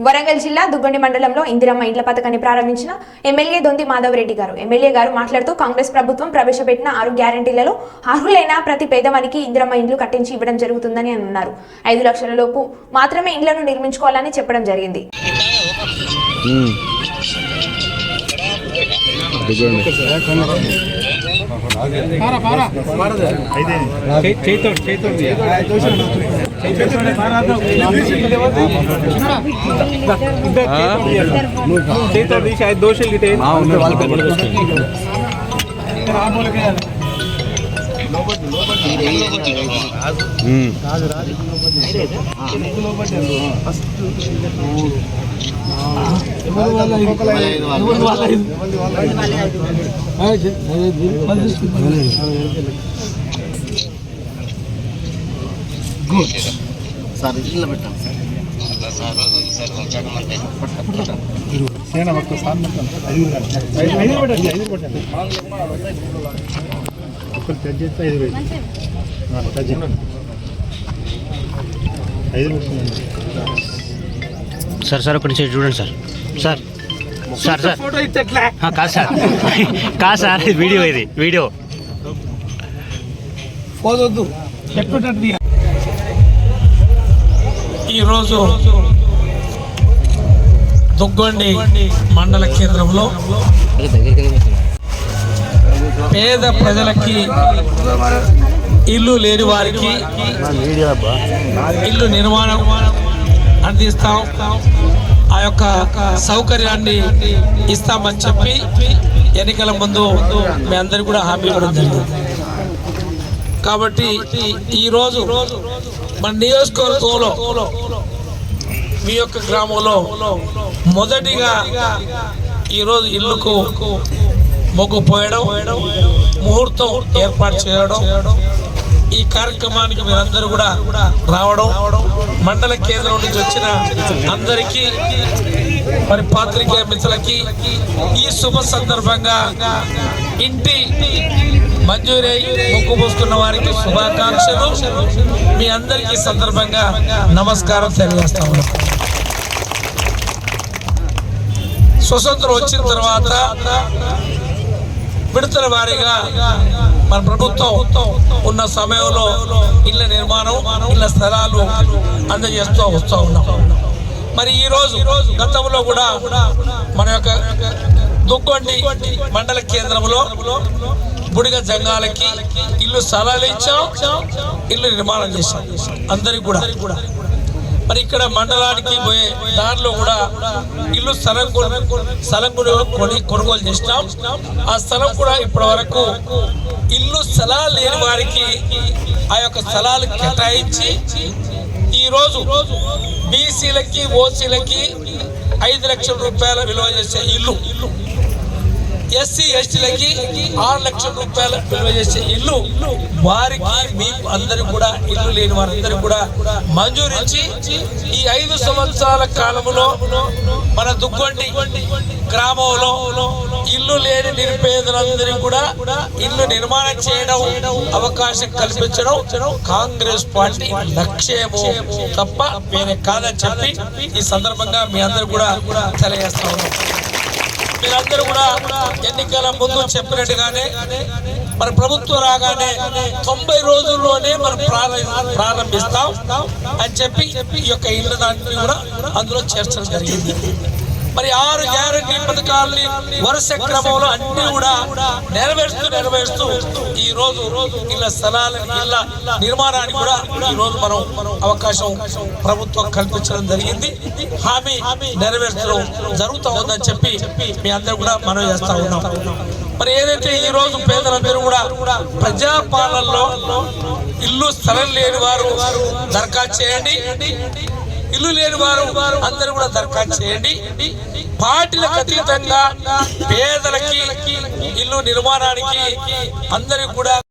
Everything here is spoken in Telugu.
వరంగల్ జిల్లా దుగ్గొండి మండలంలో ఇందిరమ్మ ఇండ్ల పథకాన్ని ప్రారంభించిన ఎమ్మెల్యే దొంతి మాధవరెడ్డి గారు ఎమ్మెల్యే గారు మాట్లాడుతూ కాంగ్రెస్ ప్రభుత్వం ప్రవేశపెట్టిన ఆరు గ్యారంటీలలో అర్హులైన ప్రతి పేదవానికి ఇందిరమ్మ ఇండ్లు కట్టించి ఇవ్వడం జరుగుతుందని అన్నారు ఐదు లక్షల లోపు మాత్రమే ఇండ్లను నిర్మించుకోవాలని చెప్పడం జరిగింది చేతో చేతో చేతో తీసి ఐదు దోశలు గిట్టే సార్ ఇట్లా పెట్టాం సార్. సార్ సార్ ఒక నిమిషం చూడండి సార్. Sir sir sir. కాదు సార్. కాదు సార్ ఇది వీడియో ఇది వీడియో. పోదొద్దు ఈరోజు దుగ్గొండి మండల కేంద్రంలో పేద ప్రజలకి ఇల్లు లేని వారికి ఇల్లు నిర్మాణం అందిస్తాం. ఆ యొక్క సౌకర్యాన్ని ఇస్తామని చెప్పి ఎన్నికల ముందు మీ అందరికి కూడా హామీ ఇవ్వడం జరిగింది. కాబట్టి ఈరోజు మన నియోజకవర్గంలో మీ యొక్క గ్రామంలో మొదటిగా ఈరోజు ఇల్లుకు మొగ్గు పోయడం ముహూర్తం ఏర్పాటు చేయడం ఈ కార్యక్రమానికి మీరందరూ కూడా రావడం మండల కేంద్రం నుంచి వచ్చిన అందరికీ మరి పాత్రికేయ మిత్రులకి ఈ శుభ సందర్భంగా ఇంటి మంజూరై మొక్కు పోసుకున్న వారికి శుభాకాంక్షలు. మీ అందరికీ సందర్భంగా నమస్కారం తెలియజేస్తా స్వతంత్రం వచ్చిన తర్వాత విడతల వారీగా మన ప్రభుత్వం ఉన్న సమయంలో ఇళ్ళ నిర్మాణం ఇళ్ళ స్థలాలు అందజేస్తూ వస్తూ ఉన్నాం. మరి ఈ రోజు గతంలో కూడా మన యొక్క దుగ్గొండి మండల కేంద్రంలో బుడిగ జంగాలకి ఇల్లు స్థలాలు ఇచ్చాం ఇల్లు నిర్మాణం చేశాం. అందరికి కూడా మరి ఇక్కడ మండలానికి పోయే దారిలో కూడా ఇల్లు స్థలం కొను- స్థలం కూడా కొని కొనుగోలు చేసినాం. ఆ స్థలం కూడా ఇప్పటి వరకు ఇల్లు స్థలాలు లేని వారికి ఆ యొక్క స్థలాలు కేటాయించి ఈరోజు రోజు బీసీలకి ఓసీలకి ఐదు లక్షల రూపాయల విలువ చేసే ఇల్లు. ఎస్సీ ఎస్టీలకి ఆరు లక్షల రూపాయల విలువ చేసే ఇల్లు. వారికి మీకు అందరికి కూడా ఇల్లు లేని వారందరికి కూడా మంజూరించి ఈ ఐదు సంవత్సరాల కాలంలో మన దుగ్గొండి గ్రామంలో ఇల్లు లేని నిరుపేదలందరికీ కూడా ఇల్లు నిర్మాణం చేయడం అవకాశం కల్పించడం కాంగ్రెస్ పార్టీ లక్ష్యము తప్ప వేరే కాదని చెప్పి ఈ సందర్భంగా మీ అందరు కూడా తెలియజేస్తా ఉన్నాం. మీరందరూ కూడా ఎన్నికల ముందు చెప్పినట్టుగానే మన ప్రభుత్వం రాగానే తొంభై రోజుల్లోనే మనం ప్రారంభ- ప్రారంభిస్తాం అని చెప్పి ఈ యొక్క ఇళ్ళ దాన్ని కూడా అందులో చేర్చడం జరిగింది. మరి ఆరు గ్యారంటీ పథకాలని వరుస క్రమంలో అన్ని కూడా నెరవేరుస్తూ నెరవేరుస్తూ ఈ రోజు ఇళ్ళ స్థలాల ఇళ్ళ నిర్మాణానికి కూడా ఈ రోజు మనం అవకాశం ప్రభుత్వం కల్పించడం జరిగింది. హామీ నెరవేర్చడం జరుగుతూ ఉందని చెప్పి మీ అందరూ కూడా మనం చేస్తా ఉన్నాం. మరి ఏదైతే ఈ రోజు పేదలందరూ కూడా ప్రజాపాలనలో ఇల్లు స్థలం లేని వారు దరఖాస్తు చేయండి. ఇల్లు లేని వారు అందరూ కూడా దరఖాస్తు చేయండి. పార్టీలకు అతీతంగా పేదలకి ఇల్లు నిర్మాణానికి అందరికి కూడా